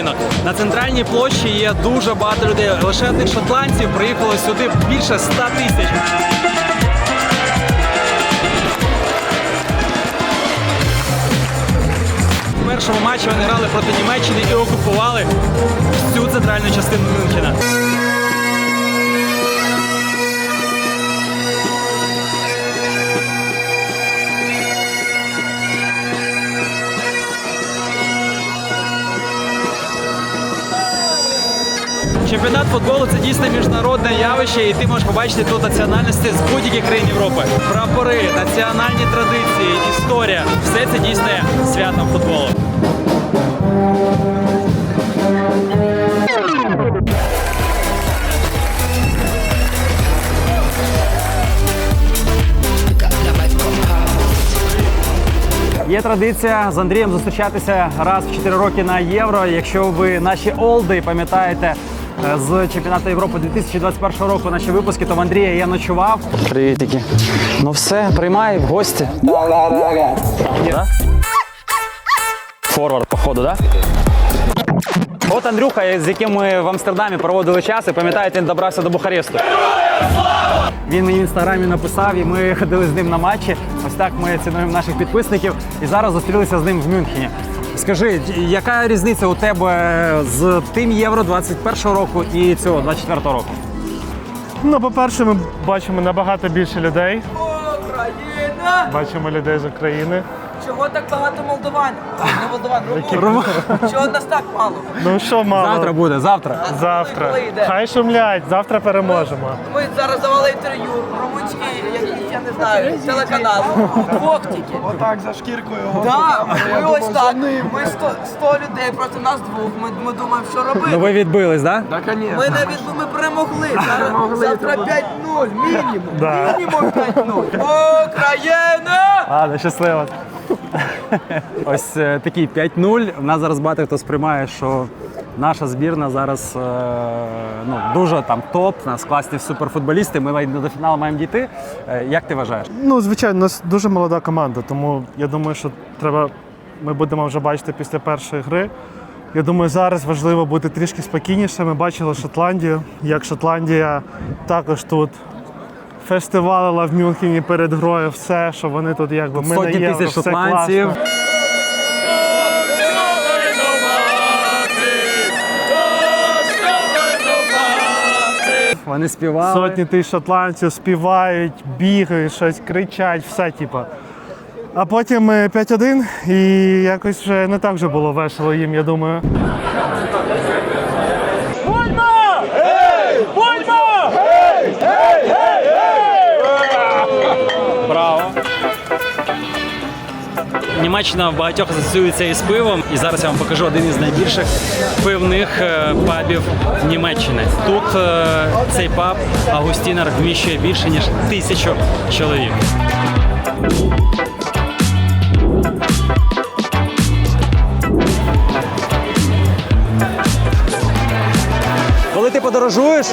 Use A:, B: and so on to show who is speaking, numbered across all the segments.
A: поєдинок. На центральній площі є дуже багато людей. Лише тих шотландців приїхало сюди більше 100 тисяч. В першому матчі вони грали проти Німеччини і окупували всю центральну частину Мюнхена. Футболу це дійсно міжнародне явище, і ти можеш побачити тут національності з будь-яких країн Європи. Прапори, національні традиції, історія все це дійсно святом футболу. Є традиція з Андрієм зустрічатися раз в 4 роки на євро. Якщо ви наші олди пам'ятаєте з чемпіонату Європи 2021 року наші випуски, то в Андрія я ночував. Привітики. Ну все, приймай в гості. Да? Форвард, походу, так? Да? От Андрюха, з яким ми в Амстердамі проводили час, і пам'ятаєте, він добрався до Бухаресту. Він мені в інстаграмі написав, і ми ходили з ним на матчі. Ось так ми цінуємо наших підписників. І зараз зустрілися з ним в Мюнхені. Скажи, яка різниця у тебе з тим євро 21 року і цього 24 року?
B: Ну, по-перше, ми бачимо набагато більше людей.
C: Україна!
B: Бачимо людей з України.
C: Чого так багато молдован? Не молдован, румун. Чого нас так мало?
B: Ну що мало?
A: Завтра буде, завтра.
B: Завтра.
C: Коли йде?
B: Хай шумлять, завтра переможемо.
C: Ми зараз давали інтерв'ю румунський, якийсь, я не знаю, телеканал. Двох тільки.
D: Так, за шкіркою.
C: Так, ми ось так. Ми 100, 100 людей проти нас двох. Ми, ми думаємо, що робити.
A: Ну ви відбились, так? Да?
C: Ми навіть ми перемогли. Зараз, завтра 5-0, мінімум.
B: Да.
C: Мінімум 5-0. Україна!
A: Ладно, щасливо. Ось е, такий 5-0. У нас зараз багато хто сприймає, що наша збірна зараз е, ну, дуже там топ, у нас класні суперфутболісти. Ми до фіналу маємо дійти. Е, Як ти вважаєш?
B: Ну, звичайно, у нас дуже молода команда, тому я думаю, що треба. Ми будемо вже бачити після першої гри. Я думаю, зараз важливо бути трішки спокійніше. Ми бачили Шотландію, як Шотландія також тут фестивалила в Мюнхені перед грою все, що вони тут якби ми
A: Сотні
B: на євро,
A: тисяч
B: все
A: шотландців.
B: класно.
A: Вони співали.
B: Сотні тисяч шотландців співають, бігають, щось кричать, все типу. А потім е, 5-1, і якось вже не так вже було весело їм, я думаю.
A: В багатьох асоціюється із пивом, і зараз я вам покажу один із найбільших пивних е, пабів Німеччини. Тут е, цей паб Агустінер вміщує більше ніж тисячу чоловік. Коли ти подорожуєш,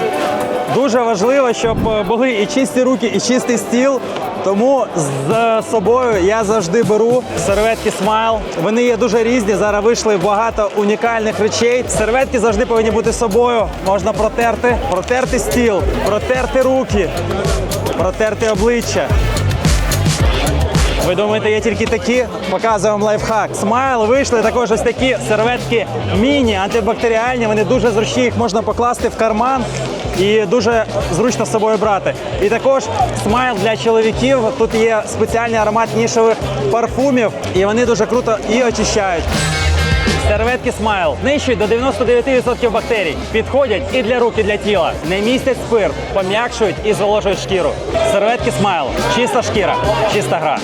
A: дуже важливо, щоб е, були і чисті руки, і чистий стіл. Тому з собою я завжди беру серветки Smile. Вони є дуже різні. Зараз вийшли багато унікальних речей. Серветки завжди повинні бути з собою. Можна протерти, протерти стіл, протерти руки, протерти обличчя. Ви думаєте, є тільки такі? Показую вам лайфхак. Смайл вийшли також ось такі серветки міні, антибактеріальні. Вони дуже зручні, їх можна покласти в карман і дуже зручно з собою брати. І також смайл для чоловіків. Тут є спеціальний аромат нішових парфумів, і вони дуже круто і очищають. Серветки Смайл знищують до 99% бактерій. Підходять і для рук, і для тіла. Не містять спирт, пом'якшують і зволожують шкіру. Серветки Смайл. Чиста шкіра, чиста гра.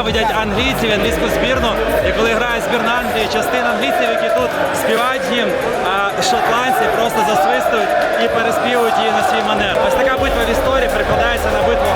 A: Ненавидять англійців, англійську збірну. І коли грає збірна Англії, частина англійців, які тут співають їм, а шотландці просто засвистують і переспівують її на свій манер. Ось така битва в історії перекладається на битву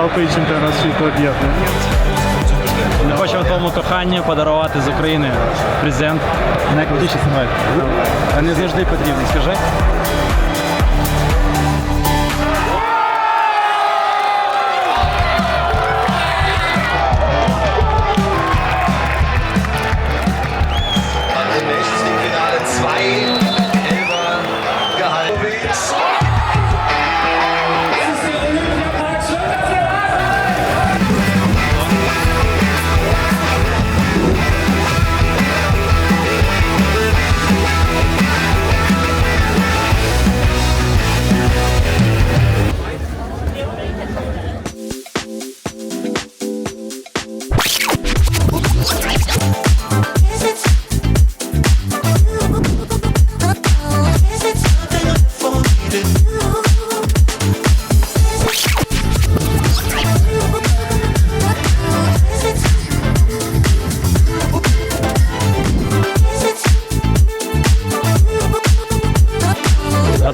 A: Європи
B: і чемпіонат світу об'єднання.
A: Ми хочемо твоєму коханню подарувати з України презент. Найкрутіші самоліт. Вони завжди потрібні, скажи.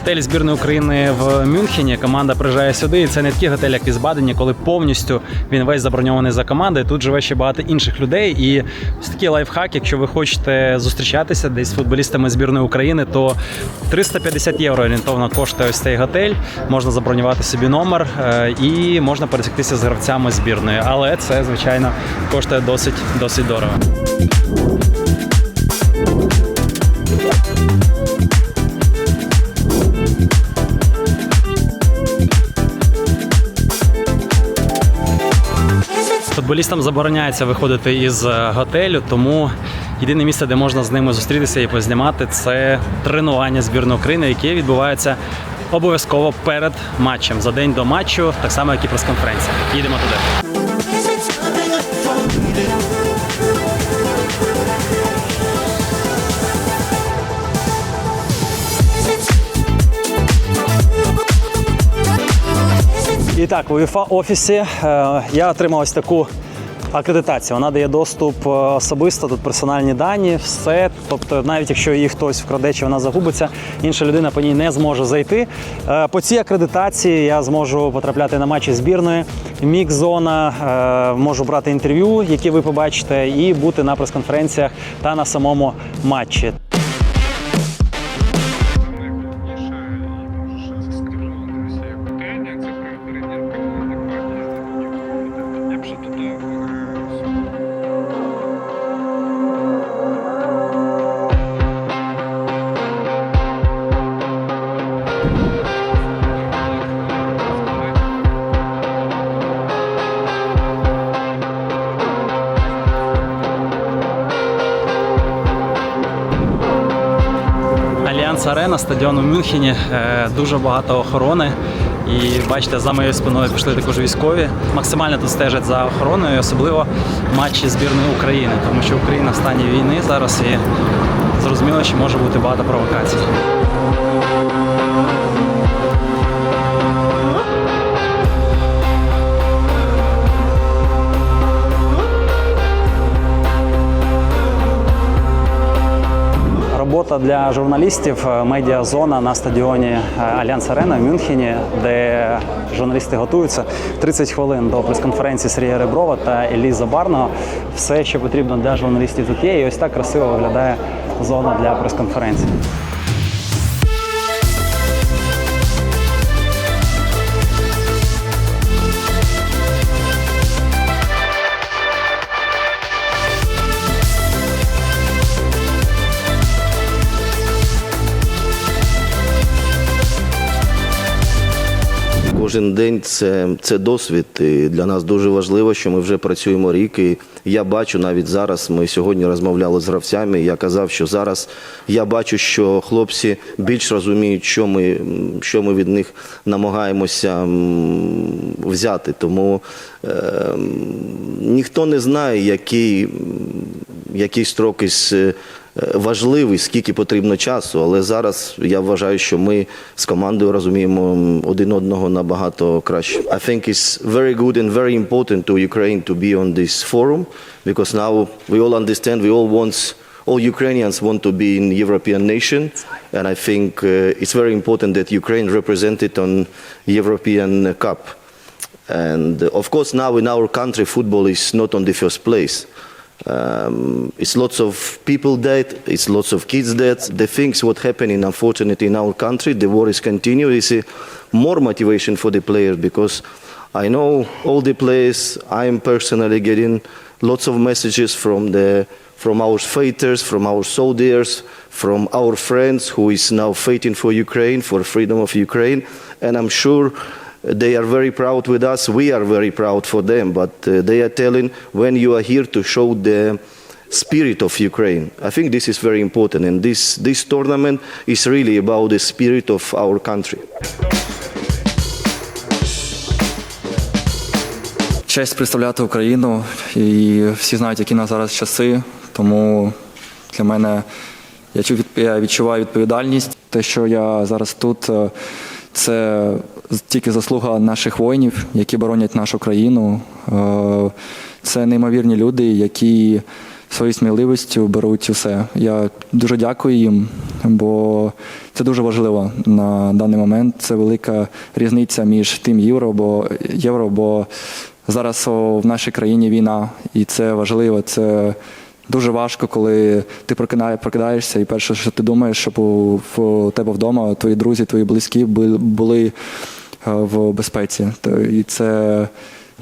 A: Готель збірної України в Мюнхені. Команда приїжджає сюди. І це не такий готель, як в Візбадені, коли повністю він весь заброньований за командою. Тут живе ще багато інших людей. І ось такий лайфхак, якщо ви хочете зустрічатися десь з футболістами збірної України, то 350 євро орієнтовно коштує ось цей готель. Можна забронювати собі номер е, і можна пересіктися з гравцями збірної. Але це, звичайно, коштує досить досить дорого. Футболістам забороняється виходити із е, готелю, тому єдине місце, де можна з ними зустрітися і познімати, це тренування збірної України, яке відбувається обов'язково перед матчем за день до матчу, так само як і прес-конференція. Їдемо туди. І так, в УЄФА офісі е, я отримав ось таку акредитацію. Вона дає доступ е, особисто, тут персональні дані, все. Тобто, навіть якщо її хтось вкраде чи вона загубиться, інша людина по ній не зможе зайти. Е, По цій акредитації я зможу потрапляти на матчі збірної. Мікс-зона, е, можу брати інтерв'ю, які ви побачите, і бути на прес-конференціях та на самому матчі. Стадіон у Мюнхені, е, дуже багато охорони. І бачите, за моєю спиною пішли також військові. Максимально тут стежать за охороною, особливо матчі збірної України, тому що Україна в стані війни зараз і зрозуміло, що може бути багато провокацій. Робота для журналістів е, медіазона на стадіоні е, Альянс Арена в Мюнхені, де журналісти готуються 30 хвилин до прес-конференції Сергія Реброва та Еліза Барного. Все, що потрібно для журналістів тут є. І ось так красиво виглядає зона для прес-конференції.
E: Кожен день це, це досвід. І для нас дуже важливо, що ми вже працюємо рік. І я бачу навіть зараз. Ми сьогодні розмовляли з гравцями. Я казав, що зараз я бачу, що хлопці більш розуміють, що ми, що ми від них намагаємося взяти. Тому е, ніхто не знає, який, який строк із. Е, е, важливий, скільки потрібно часу. Але зараз я вважаю, що ми з командою розуміємо один одного набагато краще. I think it's very good and very important to Ukraine to be on this forum because now we all understand, we all want all Ukrainians want to be in European nation, and I think uh, it's very important that Ukraine represented on European Cup. And uh, of course, now in our country, football is not on the first place. Um, it's lots of people dead. It's lots of kids dead. The things what happening, unfortunately, in our country, the war is continue. Is uh, more motivation for the players because I know all the players. I am personally getting lots of messages from the from our fighters, from our soldiers, from our friends who is now fighting for Ukraine, for freedom of Ukraine, and I'm sure they are very proud with us. We are very proud for them, but uh, they are telling when you are here to show the spirit of Ukraine. I think this is very important, and this this tournament is really about the spirit of our country.
F: честь представляти Україну, і всі знають, які на зараз часи. Тому для мене я відчуваю відповідальність. Те, що я зараз тут, е, це тільки заслуга наших воїнів, які боронять нашу країну. Е, Це неймовірні люди, які своєю сміливістю беруть усе. Я дуже дякую їм, бо це дуже важливо на даний момент. Це велика різниця між тим євро, бо євро, бо зараз в нашій країні війна, і це важливо. Це дуже важко, коли ти прокидає- прокидаєшся, і перше, що ти думаєш, щоб у, тебе вдома твої друзі, твої близькі бу- були в безпеці. І це,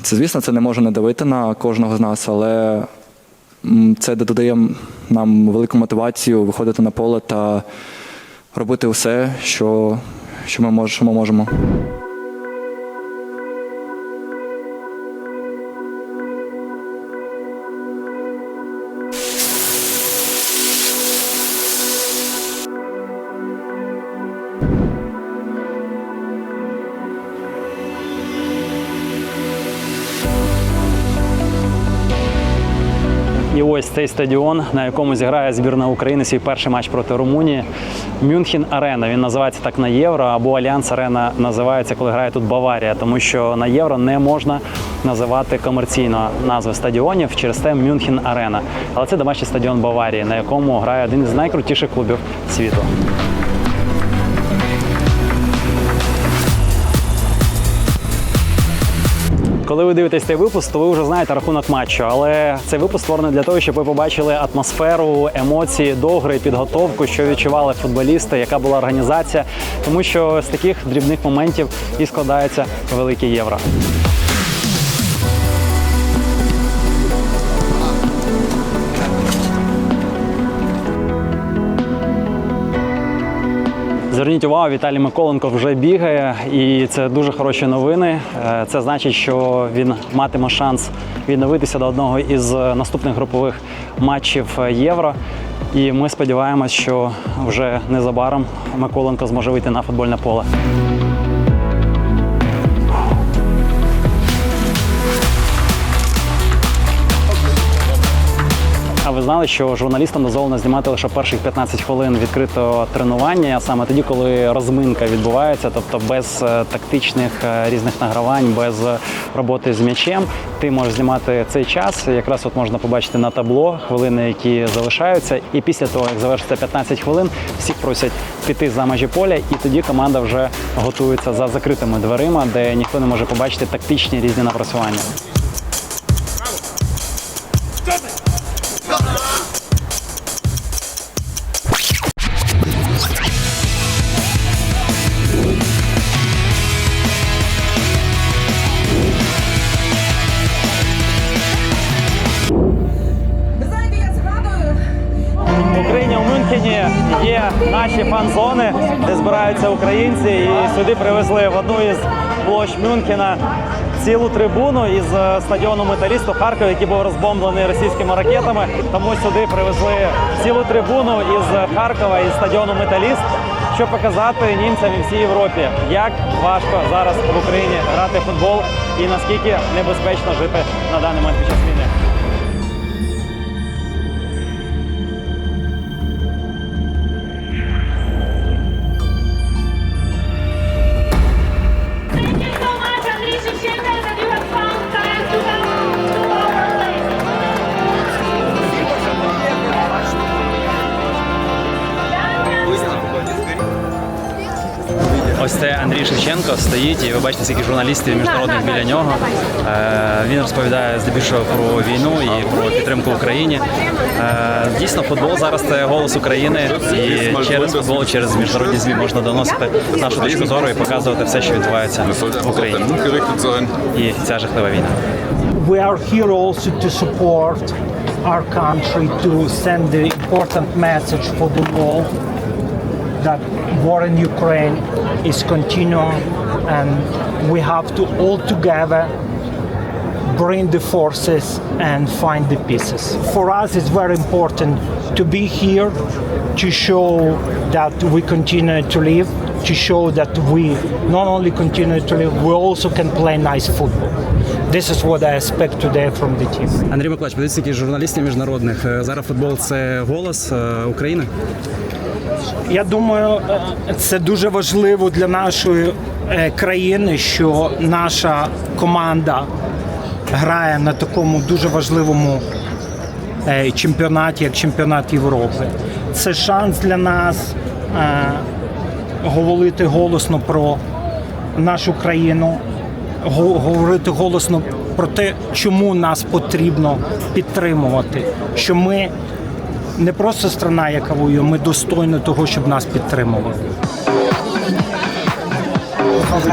F: це, звісно, це не може не давити на кожного з нас, але це додає нам велику мотивацію виходити на поле та робити все, що, що ми можемо.
A: Ось цей стадіон, на якому зіграє збірна України свій перший матч проти Румунії. Мюнхен Арена. Він називається так на євро, або Альянс Арена називається, коли грає тут Баварія, тому що на євро не можна називати комерційно назви стадіонів через те Мюнхен Арена. Але це домашній стадіон Баварії, на якому грає один із найкрутіших клубів світу. Коли ви дивитесь цей випуск, то ви вже знаєте рахунок матчу. Але цей випуск створений для того, щоб ви побачили атмосферу, емоції догри, підготовку, що відчували футболісти, яка була організація. Тому що з таких дрібних моментів і складається велике євро. Зверніть увагу, Віталій Миколенко вже бігає, і це дуже хороші новини. Е, Це значить, що він матиме шанс відновитися до одного із наступних групових матчів Євро. І ми сподіваємось, що вже незабаром Миколенко зможе вийти на футбольне поле. Знали, що журналістам дозволено знімати лише перших 15 хвилин відкритого тренування, саме тоді, коли розминка відбувається, тобто без е, тактичних е, різних награвань, без роботи з м'ячем. Ти можеш знімати цей час. Якраз от можна побачити на табло хвилини, які залишаються. І після того, як завершиться 15 хвилин, всіх просять піти за межі поля, і тоді команда вже готується за закритими дверима, де ніхто не може побачити тактичні різні напрацювання. Українці, і сюди привезли в одну із площ Мюнхена цілу трибуну із е, стадіону Металіст у Харкові, який був розбомблений російськими ракетами. Тому сюди привезли цілу трибуну із Харкова із стадіону Металіст, щоб показати німцям і всій Європі, як важко зараз в Україні грати в футбол і наскільки небезпечно жити на даний момент під час війни. Андрій Шевченко стоїть, і ви бачите, скільки журналістів міжнародних біля нього. Е, Він розповідає здебільшого про війну і про підтримку Україні. Е, Дійсно, футбол зараз це голос України, і через футбол, через міжнародні змі можна доносити нашу точку зору і показувати все, що відбувається в Україні. І ця жахлива війна.
G: we are here also to support our country to send the important message for the world that war in Ukraine is continuing and we have to all together bring the forces and find the pieces. For us it's very important to be here to show that we continue to live, to show that we not only continue to live, we also can play nice football. This is what I expect today from the team.
A: Андрій Миколаївич, подивіться, скільки журналістів міжнародних. Е, Зараз футбол це голос е, України.
G: Я думаю, це дуже важливо для нашої е, країни, що наша команда грає на такому дуже важливому е, чемпіонаті, як чемпіонат Європи. Це шанс для нас е, говорити голосно про нашу країну, говорити голосно про те, чому нас потрібно підтримувати. Що ми не просто страна, яка воює, ми достойні того, щоб нас підтримували.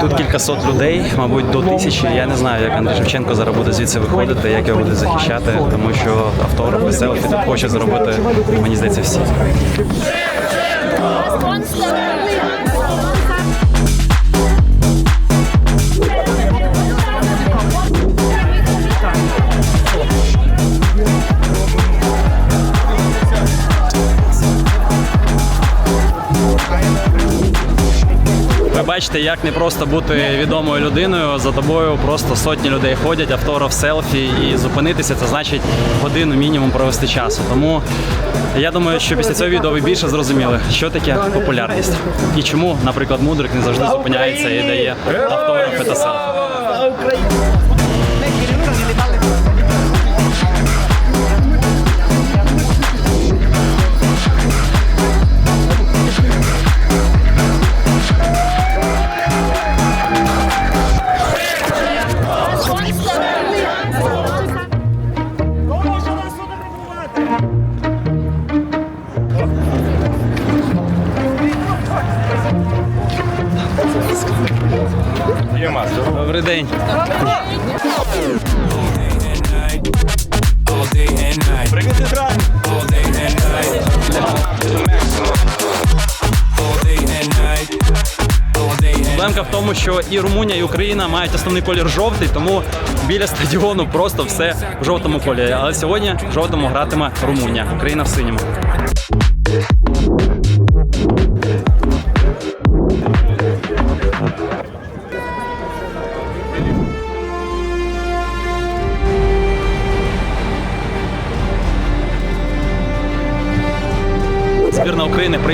A: Тут кількасот людей, мабуть, до тисячі. Я не знаю, як Андрій Шевченко зараз буде звідси виходити, як його буде захищати, тому що автографи, селфі тут хоче зробити, мені здається, всі. Ви бачите, як не просто бути відомою людиною. За тобою просто сотні людей ходять, автограф, селфі, і зупинитися це значить годину мінімум провести часу. Тому я думаю, що після цього відео ви більше зрозуміли, що таке популярність і чому, наприклад, мудрик не завжди зупиняється і дає автографи та селфі. Добрий день. Проблемка в тому, що і Румунія, і Україна мають основний колір жовтий, тому біля стадіону просто все в жовтому кольорі. Але сьогодні в жовтому гратиме Румунія, Україна в синьому.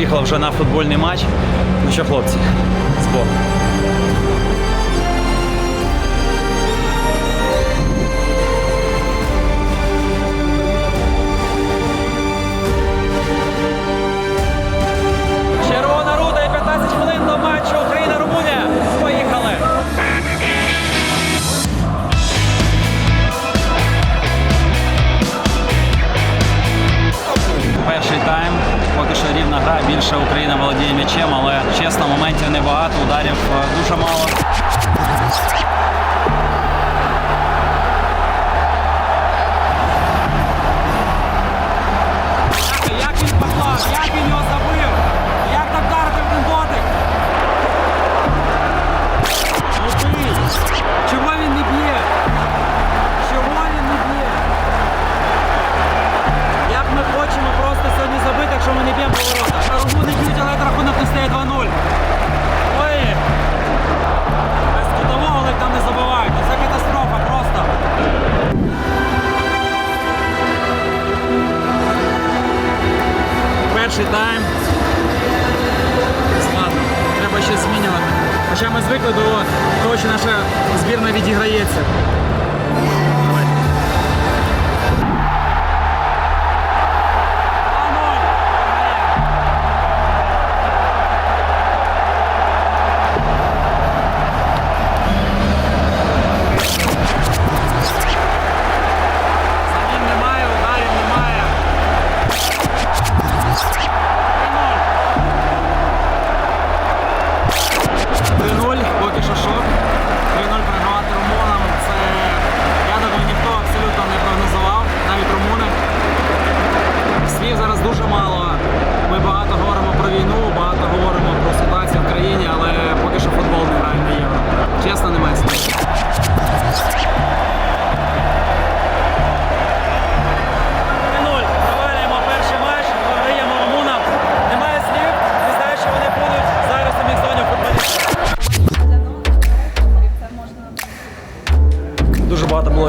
A: Приїхала вже на футбольний матч. Ну що, хлопці, з Богом.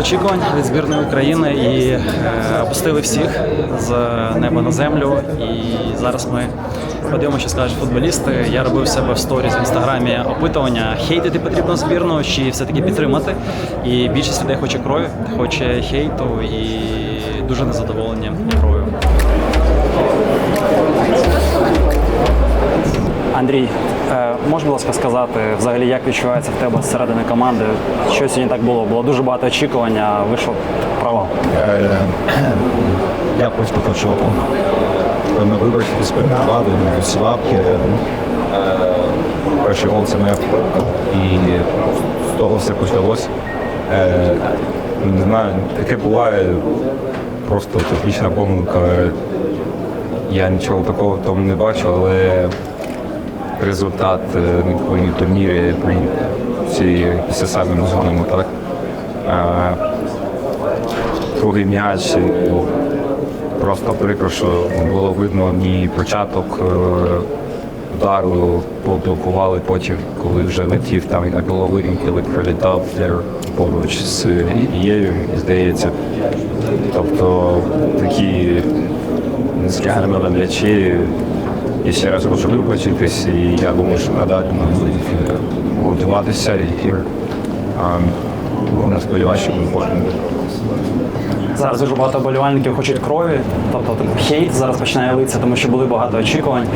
A: Очікувань від збірної України і е, опустили всіх з неба на землю. І зараз ми подивимося, що скажуть футболісти. Я робив себе в сторіс в інстаграмі опитування, хейтити потрібно збірну чи все-таки підтримати. І більшість людей хоче крові, хоче хейту і дуже незадоволені грою. Андрій, е, можеш, будь ласка, сказати, взагалі, як відчувається в тебе зсередини команди? Що сьогодні так було? Було дуже багато очікувань, а вийшов провал.
H: Я почав, що ми вибрали з влади, ми слабкі. Перший гол це моя. І з того все почалось. Е, Не знаю, таке буває просто технічна помилка. Я нічого такого в тому не бачу, але результат на турнірі при всі самі згонимо, так? Другий м'яч е, просто прикро, що було видно ні початок е, удару, поблокували потім, коли вже летів, там і не було видно, коли прилітав поруч з Єю, здається. Тобто такі нескарно м'ячі. І ще раз хочу вибачитись, і я думаю, що надалі ми будемо готуватися і а, сподіваюся, що ми можемо.
A: Зараз дуже багато болівальників хочуть крові, тобто типу, хейт зараз починає литися, тому що були багато очікувань.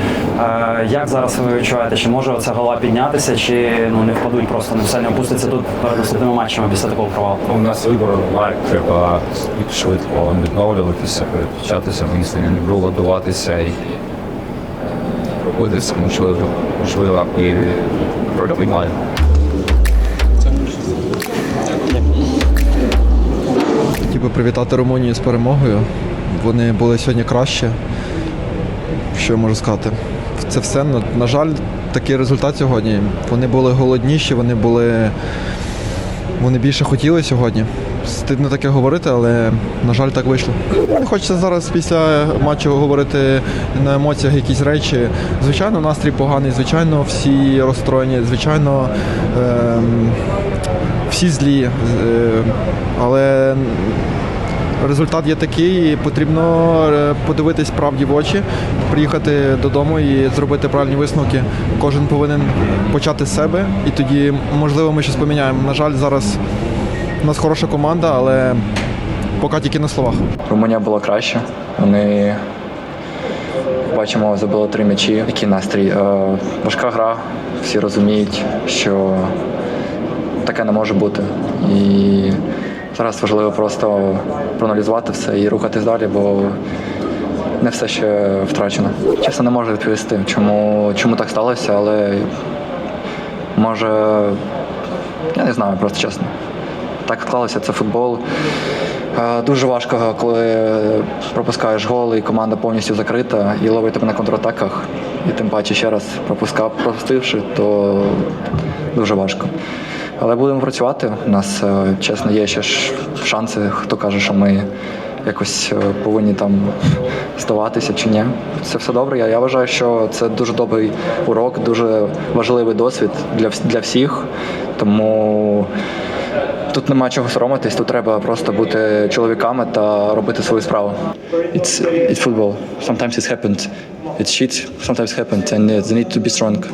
A: Е, як зараз ви відчуваєте, чи може оця гола піднятися, чи ну не впадуть просто не все не опуститься тут перед наступними матчами після такого провалу?
H: У нас вибору немає, треба швидко відновлюватися, переключатися, мислення, не було готуватися і робити можливо, можливо і приймати.
I: Хотів би привітати Румунію з перемогою. Вони були сьогодні краще. Що я можу сказати? Це все. На жаль, такий результат сьогодні. Вони були голодніші, вони були. Вони більше хотіли сьогодні. Стидно таке говорити, але на жаль, так вийшло. Не хочеться зараз після матчу говорити на емоціях якісь речі. Звичайно, настрій поганий, звичайно, всі розстроєні, звичайно, ем, всі злі. Е, але результат є такий, і потрібно е, подивитись правді в очі, приїхати додому і зробити правильні висновки. Кожен повинен почати з себе, і тоді, можливо, ми щось поміняємо. На жаль, зараз у нас хороша команда, але поки тільки на словах.
F: Румунія була краще. Вони бачимо, забили три м'ячі. Який настрій? Е, важка гра. Всі розуміють, що таке не може бути. І зараз важливо просто проаналізувати все і рухатись далі, бо не все ще втрачено. Чесно, не можу відповісти, чому, чому так сталося, але може, я не знаю, просто чесно. Так склалося, це футбол. Е, Дуже важко, коли пропускаєш гол і команда повністю закрита і ловить тебе на контратаках. І тим паче ще раз пропускав, пропустивши, то дуже важко. Але будемо працювати. У нас, е, чесно, є ще ж шанси, хто каже, що ми якось е, повинні там здаватися чи ні. Це все добре. Я, я вважаю, що це дуже добрий урок, дуже важливий досвід для, для всіх. Тому Тут нема чого соромитись, тут треба просто бути чоловіками та робити свою справу. It's, it's football. Sometimes it happens. It's shit. Sometimes happens. And uh, they need to be strong.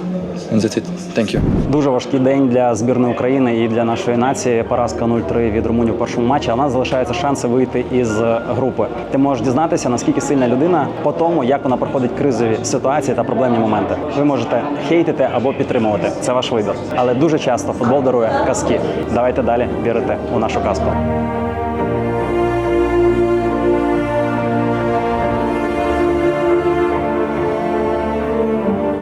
F: And that's it. Thank you.
A: Дуже важкий день для збірної України і для нашої нації. Поразка 0-3 від Румунії в першому матчі. А у нас залишаються шанси вийти із групи. Ти можеш дізнатися, наскільки сильна людина по тому, як вона проходить кризові ситуації та проблемні моменти. Ви можете хейтити або підтримувати. Це ваш вибір. Але дуже часто футбол дарує казки. Давайте далі вірити у нашу казку.